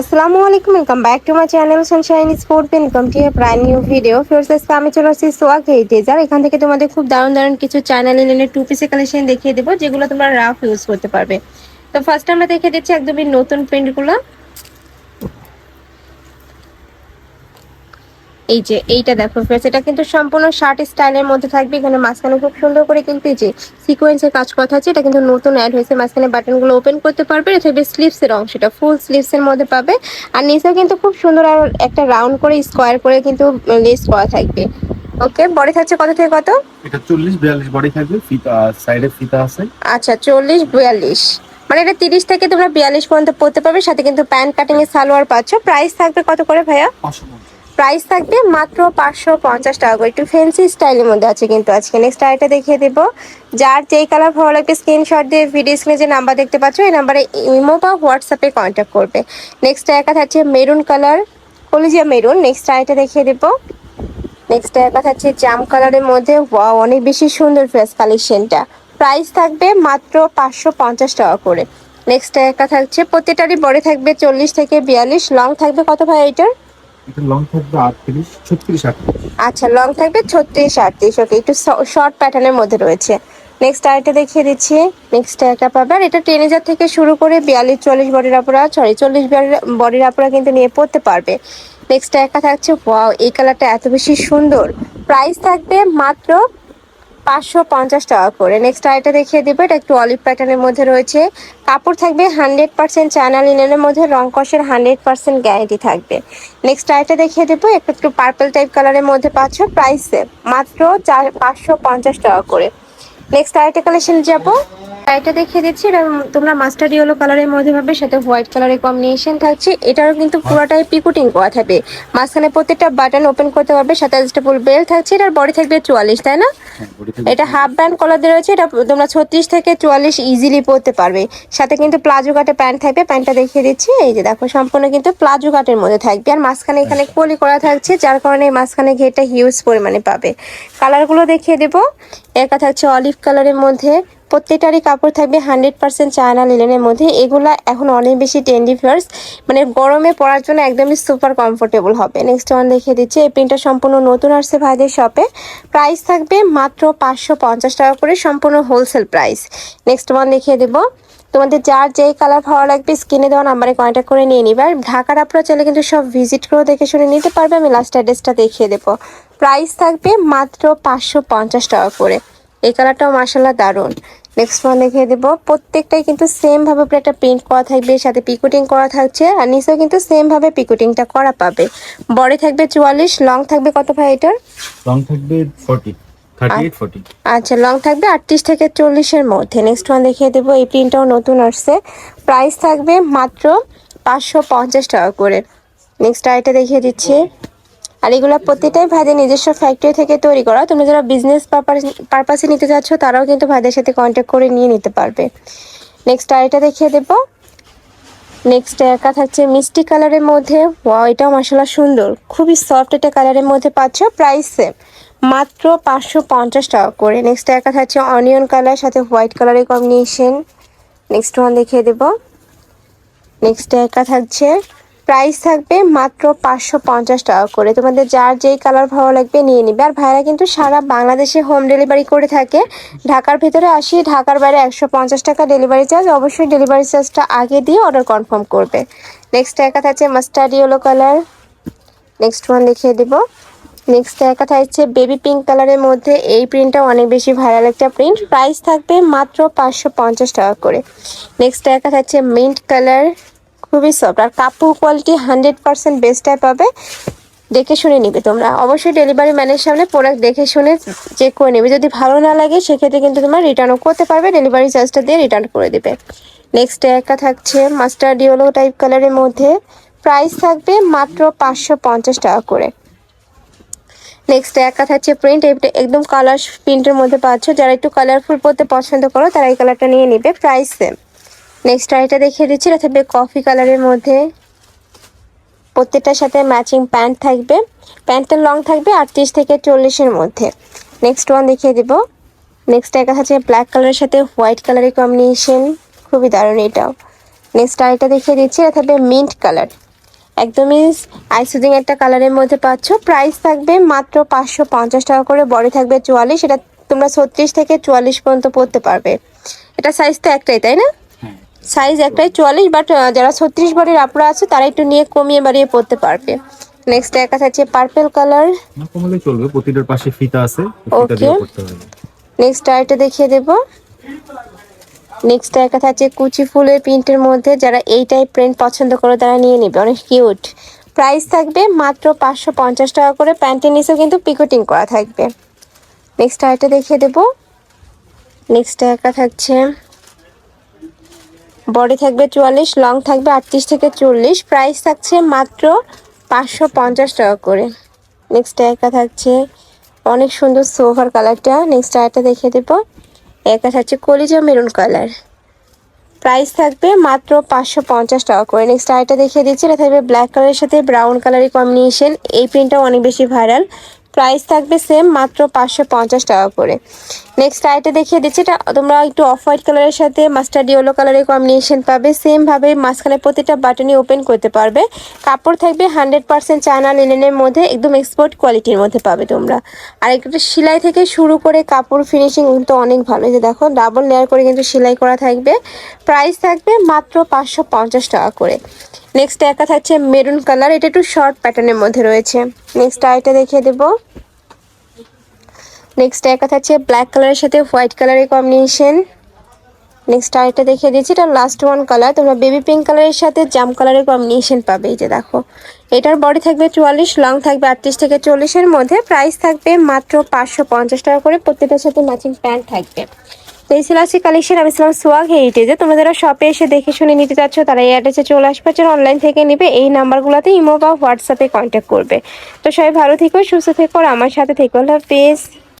আসসালামু আলাইকুম welcome back to my channel sunshine sport welcome to a brand new video Firoz আজকে আমি চলে আসছি সোয়াক যার এখান থেকে তোমাদের খুব দারুণ দারুণ কিছু চ্যানেল এনে টু পিসের কালেকশন দেখিয়ে দেবো, যেগুলো তোমরা রাফ ইউজ করতে পারবে। তো ফার্স্ট আমরা দেখে দিচ্ছি একদমই নতুন প্রিন্টগুলো এই যে এইটা দেখো ফ্রেন্ডস এটা কিন্তু সম্পূর্ণ শার্ট স্টাইলের মধ্যে থাকবে। এখানে মাঝখানে খুব সুন্দর করে কিন্তু যে সিকোয়েন্সের কাজ কথা আছে এটা কিন্তু নতুন অ্যাড হয়েছে। মাঝখানে বাটনগুলো ওপেন করতে পারবে এটা থাকবে স্লিভসের অংশটা ফুল স্লিভসের মধ্যে পাবে। আর নিচে কিন্তু খুব সুন্দর আর একটা রাউন্ড করে স্কোয়ার করে কিন্তু লেস করা থাকবে। ওকে বডি থাকছে কত থেকে কত? এটা চল্লিশ বিয়াল্লিশ বডি থাকবে ফিতা সাইডে ফিতা আছে। আচ্ছা চল্লিশ বিয়াল্লিশ। মানে এটা তিরিশ থেকে তোমরা বিয়াল্লিশ পর্যন্ত পড়তে পারবে সাথে কিন্তু প্যান্ট কাটিং এর সালোয়ার পাচ্ছ। প্রাইস থাকবে কত করে ভাইয়া? প্রাইস থাকবে মাত্র পাঁচশো পঞ্চাশ টাকা করে। একটু ফ্যান্সি স্টাইলের মধ্যে আছে কিন্তু আজকে। নেক্সট আইটা দেখিয়ে দেবো। যার যেই কালার ভালো লাগবে স্ক্রিনশট দিয়ে ভিডিও স্ক্রিনে যে নাম্বার দেখতে পাচ্ছ, এই নাম্বারে ইমো বা হোয়াটসঅ্যাপে কন্ট্যাক্ট করবে। নেক্সট একা থাকছে মেরুন কালার কলিজিয়া মেরুন নেক্সট আইটা দেখিয়ে দেবো। নেক্সট একা থাকছে জাম কালারের মধ্যে। অনেক বেশি সুন্দর ফ্রেস কালেকশনটা প্রাইস থাকবে মাত্র পাঁচশো পঞ্চাশ টাকা করে। নেক্সট একা থাকছে, প্রত্যেকটারই বড় থাকবে চল্লিশ থেকে বিয়াল্লিশ। লং থাকবে কত ভাই এটার? এটা লং থাকবে আটত্রিশ, ছত্রিশ, আটত্রিশ। আচ্ছা লং থাকবে ছত্রিশ, আটত্রিশ ওকে একটু শর্ট প্যাটার্নের মধ্যে রয়েছে। নেক্সট আরেকটা দেখিয়ে দিচ্ছি। নেক্সট একটা পাবেন এটা টেন হাজার থেকে শুরু করে বিয়াল্লিশ, চল্লিশ বডির আপুরা সরি চল্লিশ বডির আপুরা কিন্তু নিয়ে পড়তে পারবে। নেক্সট একা থাকছে ওয়াও এই কালারটা এত বেশি সুন্দর। প্রাইস থাকবে মাত্র পাঁচশো পঞ্চাশ টাকা করে। নেক্সট আরেকটা দেখিয়ে দেবো, এটা একটু অলিভ প্যাটার্নের মধ্যে রয়েছে। কাপড় থাকবে হান্ড্রেড পার্সেন্ট চায়না লিনেনের মধ্যে, রং কষের হান্ড্রেড পার্সেন্ট গ্যারেন্টি থাকবে। নেক্সট আরেকটা দেখিয়ে দেবো একটু একটু পার্পল টাইপ কালারের মধ্যে পাচ্ছ প্রাইসে মাত্র চার পাঁচশো পঞ্চাশ টাকা করে। নেক্সট আরেকটা কালেকশন যাব। এটা দেখিয়ে দিচ্ছি এটা তোমরা মাস্টার ইয়েলো কালারের মধ্যে পাবে সাথে হোয়াইট কালারের কম্বিনেশন থাকছে। এটারও কিন্তু পুরোটাই পিকুটিং করা থাকবে। মাঝখানে প্রত্যেকটা বাটন ওপেন করতে পারবে সাথে অ্যাডজাস্টেবল বেল্ট থাকছে এটার বডি থাকবে চুয়াল্লিশ তাই না? হ্যাঁ এটা হাফ ব্যান্ড কলার দিয়ে রয়েছে এটা তোমরা ছত্রিশ থেকে চুয়াল্লিশ ইজিলি পরতে পারবে। সাথে কিন্তু প্লাজো কাটে প্যান্ট থাকবে প্যান্টটা দেখিয়ে দিচ্ছি এই যে দেখো সম্পূর্ণ কিন্তু প্লাজো কাটের মধ্যে থাকবে। আর মাঝখানে এখানে কলি করা থাকছে যার কারণে মাঝখানে ঘেরটা হিউজ পরিমাণে পাবে। কালারগুলো দেখিয়ে দেবো। একা থাকছে অলিভ কালারের মধ্যে। প্রত্যেকটারই কাপড় থাকবে হান্ড্রেড পার্সেন্ট চায়না লিলেনের মধ্যে। এগুলো এখন অনেক বেশি টেন্ডি ফিয়ার্স মানে গরমে পরার জন্য একদমই সুপার কমফোর্টেবল হবে। নেক্সট ওয়ান দেখিয়ে দিচ্ছে। এই প্রিন্টটা সম্পূর্ণ নতুন আসছে ভাইদের শপে প্রাইস থাকবে মাত্র পাঁচশো পঞ্চাশ টাকা করে, সম্পূর্ণ হোলসেল প্রাইস নেক্সট ওয়ান দেখিয়ে দেবো। তোমাদের যার যেই কালার ভালো লাগবে স্ক্রিনে দেওয়া নাম্বারে কন্ট্যাক্ট করে নিয়ে নিবে। আর ঢাকার আপনারা চাইলে কিন্তু সব ভিজিট করে দেখে শুনে নিতে পারবে। আমি লাস্ট অ্যাড্রেসটা দেখিয়ে দেবো। প্রাইস থাকবে মাত্র পাঁচশো পঞ্চাশ টাকা করে। এই কালারটাও মার্শাল্লাহ দারুণ। নেক্সট ওয়ান দেখিয়ে দেবো। প্রত্যেকটাই কিন্তু সেমভাবে উপরে একটা প্রিন্ট করা থাকবে, সাথে পিকুটিং করা থাকছে। আর নিচেও কিন্তু সেমভাবে পিকুটিংটা করা পাবে। বডি থাকবে চুয়াল্লিশ লং থাকবে কত ভাই এটার? লং থাকবে ফর্টি আচ্ছা লং থাকবে আটত্রিশ থেকে চল্লিশের মধ্যে। নেক্সট ওয়ান দেখিয়ে দেবো এই প্রিন্টটাও নতুন আসছে। প্রাইস থাকবে মাত্র পাঁচশো পঞ্চাশ টাকা করে। নেক্সট আইটা দেখিয়ে দিচ্ছি। আর এগুলো প্রতিটাই ভাইদের নিজস্ব ফ্যাক্টরি থেকে তৈরি করা। তোমরা যারা বিজনেস পারপাসে নিতে চাচ্ছ তারাও কিন্তু ভাইদের সাথে কন্ট্যাক্ট করে নিয়ে নিতে পারবে। নেক্সট আইটা দেখিয়ে দেবো। নেক্সট একা থাকছে মিষ্টি কালারের মধ্যে। ওয়াও এটাও মশলা সুন্দর। খুবই সফট একটা কালারের মধ্যে পাচ্ছ প্রাইস সেম মাত্র পাঁচশো পঞ্চাশ টাকা করে। নেক্সট একা থাকছে অনিয়ন কালার সাথে হোয়াইট কালারের কম্বিনেশন নেক্সট ওয়ান দেখিয়ে দেব। নেক্সট একা থাকছে প্রাইস থাকবে মাত্র পাঁচশো পঞ্চাশ টাকা করে। তোমাদের যার যেই কালার ভালো লাগবে নিয়ে নিবে। আর ভাইরা কিন্তু সারা বাংলাদেশে হোম ডেলিভারি করে থাকে। ঢাকার ভিতরে আসি, ঢাকার বাইরে একশো পঞ্চাশ টাকা ডেলিভারি চার্জ অবশ্যই ডেলিভারি চার্জটা আগে দিয়ে অর্ডার কনফার্ম করবে। নেক্সট একা থাকছে mustard yellow colour next one দেখিয়ে দেবো। নেক্সট একা থাকছে বেবি পিঙ্ক কালারের মধ্যে এই প্রিন্টটা অনেক বেশি ভাইরাল একটা প্রিন্ট প্রাইস থাকবে মাত্র পাঁচশো পঞ্চাশ টাকা করে। নেক্সট একা থাকছে মিন্ট কালার খুবই সফট আর কাপড় কোয়ালিটি হান্ড্রেড পার্সেন্ট বেস্টটাই পাবে। দেখে শুনে নিবে তোমরা। অবশ্যই ডেলিভারি ম্যানের সামনে প্রোডাক্ট দেখে শুনে চেক করে নেবে। যদি ভালো না লাগে, সেক্ষেত্রে কিন্তু তোমরা রিটার্নও করতে পারবে। ডেলিভারি চার্জটা দিয়ে রিটার্ন করে দেবে। নেক্সট একা থাকছে মাস্টার্ড ইয়েলো টাইপ কালারের মধ্যে। প্রাইস থাকবে মাত্র পাঁচশো পঞ্চাশ টাকা করে। নেক্সট একা থাকছে প্রিন্ট এটা একদম কালার প্রিন্টের মধ্যে পাচ্ছ। যারা একটু কালারফুল পরতে পছন্দ করো, তারা এই কালারটা নিয়ে নেবে প্রাইস সেম নেক্সট আইটা দেখিয়ে দিচ্ছি, এটা থাকবে কফি কালারের মধ্যে। প্রত্যেকটার সাথে ম্যাচিং প্যান্ট থাকবে। প্যান্টের লং থাকবে আটত্রিশ থেকে চল্লিশের মধ্যে। নেক্সট ওয়ান দেখিয়ে দিব। নেক্সট একা থাকছে ব্ল্যাক কালারের সাথে হোয়াইট কালারের কম্বিনেশন খুবই দারুণ এটাও। নেক্সট আইটা দেখিয়ে দিচ্ছি, এটা থাকবে মিন্ট কালার একদমই আইসুদিং একটা কালারের মধ্যে পাচ্ছ। প্রাইস থাকবে মাত্র পাঁচশো পঞ্চাশ টাকা করে বডি থাকবে চুয়াল্লিশ এটা তোমরা ছত্রিশ থেকে চুয়াল্লিশ পর্যন্ত পড়তে পারবে। এটা সাইজ তো একটাই তাই না? হ্যাঁ। সাইজ একটাই চুয়াল্লিশ বাট যারা ছত্রিশ বডির আপুরা আছে তারা একটু নিয়ে কমিয়ে বাড়িয়ে পড়তে পারবে। নেক্সট একটা থাকছে পার্পেল কালার কমালে চলবে প্রতিটার পাশে ফিতা আছে হবে। নেক্সট আরেকটা দেখিয়ে দেব। নেক্সট একটা থাকছে কুচি ফুলের প্রিন্টের মধ্যে যারা এই টাইপ প্রিন্ট পছন্দ করে তারা নিয়ে নেবে। অনেক কিউট প্রাইস থাকবে মাত্র পাঁচশো পঞ্চাশ টাকা করে। প্যান্টের নিচেও কিন্তু পিকোটিং করা থাকবে। নেক্সট আরেকটা দেখিয়ে দেবো। নেক্সট একটা থাকছে বডি থাকবে চুয়াল্লিশ লং থাকবে আটত্রিশ থেকে চল্লিশ। প্রাইস থাকছে মাত্র পাঁচশো পঞ্চাশ টাকা করে। নেক্সট একটা থাকছে অনেক সুন্দর সোভার কালারটা নেক্সট আরেকটা দেখিয়ে দেবো। একটা হচ্ছে কলিজা মেরুন কালার। প্রাইস থাকবে মাত্র পাঁচশো পঞ্চাশ টাকা করে। নেক্সট আরেকটা দেখিয়ে দিচ্ছি। এটা থাকবে ব্ল্যাক কালারের সাথে ব্রাউন কালারের কম্বিনেশন এই প্রিন্টটাও অনেক বেশি ভাইরাল প্রাইস থাকবে সেম মাত্র পাঁচশো পঞ্চাশ টাকা করে। নেক্সট আইটা দেখিয়ে দিচ্ছি, এটা তোমরা একটু অফ হোয়াইট কালারের সাথে মাস্টার্ড ইয়েলো কালারের কম্বিনেশন পাবে। সেমভাবে মাঝখানে প্রতিটা বাটনই ওপেন করতে পারবে। কাপড় থাকবে হান্ড্রেড পার্সেন্ট চায়না লিনেনের মধ্যে, একদম এক্সপোর্ট কোয়ালিটির মধ্যে পাবে তোমরা। আর একটা সেলাই থেকে শুরু করে কাপড় ফিনিশিং কিন্তু অনেক ভালো। যে দেখো ডাবল লেয়ার করে কিন্তু সেলাই করা থাকবে। প্রাইস থাকবে মাত্র পাঁচশো পঞ্চাশ টাকা করে। নেক্সট একটা থাকছে মেরুন কালার এটা একটু শর্ট প্যাটার্নের মধ্যে রয়েছে। নেক্সট আইটা দেখিয়ে দেবো। নেক্সট একটা থাকছে ব্ল্যাক কালারের সাথে হোয়াইট কালারের কম্বিনেশন নেক্সট আরেকটা দেখিয়ে দিচ্ছি, এটা লাস্ট ওয়ান কালার তোমরা বেবি পিঙ্ক কালারের সাথে জাম কালারের কম্বিনেশন পাবে, এই যে দেখো। এটার বডি থাকবে চুয়াল্লিশ লং থাকবে আটত্রিশ থেকে চল্লিশের মধ্যে। প্রাইস থাকবে মাত্র পাঁচশো পঞ্চাশ টাকা করে, প্রত্যেকটার সাথে ম্যাচিং প্যান্ট থাকবে। তো এই ছিল আজকে কালেকশন আমি ছিলাম সোয়াগ হেরিটেজে তোমরা যারা শপে এসে দেখে শুনে নিতে চাচ্ছ, তারা এই অ্যাড্রেসে চলে আসবে যারা অনলাইন থেকে নেবে, এই নাম্বারগুলোতে ইমো বা হোয়াটসঅ্যাপে কন্ট্যাক্ট করবে। তো সবাই ভালো থেকো, সুস্থ থেকো, আর আমার সাথে থেকো, আল্লাহ হাফেজ।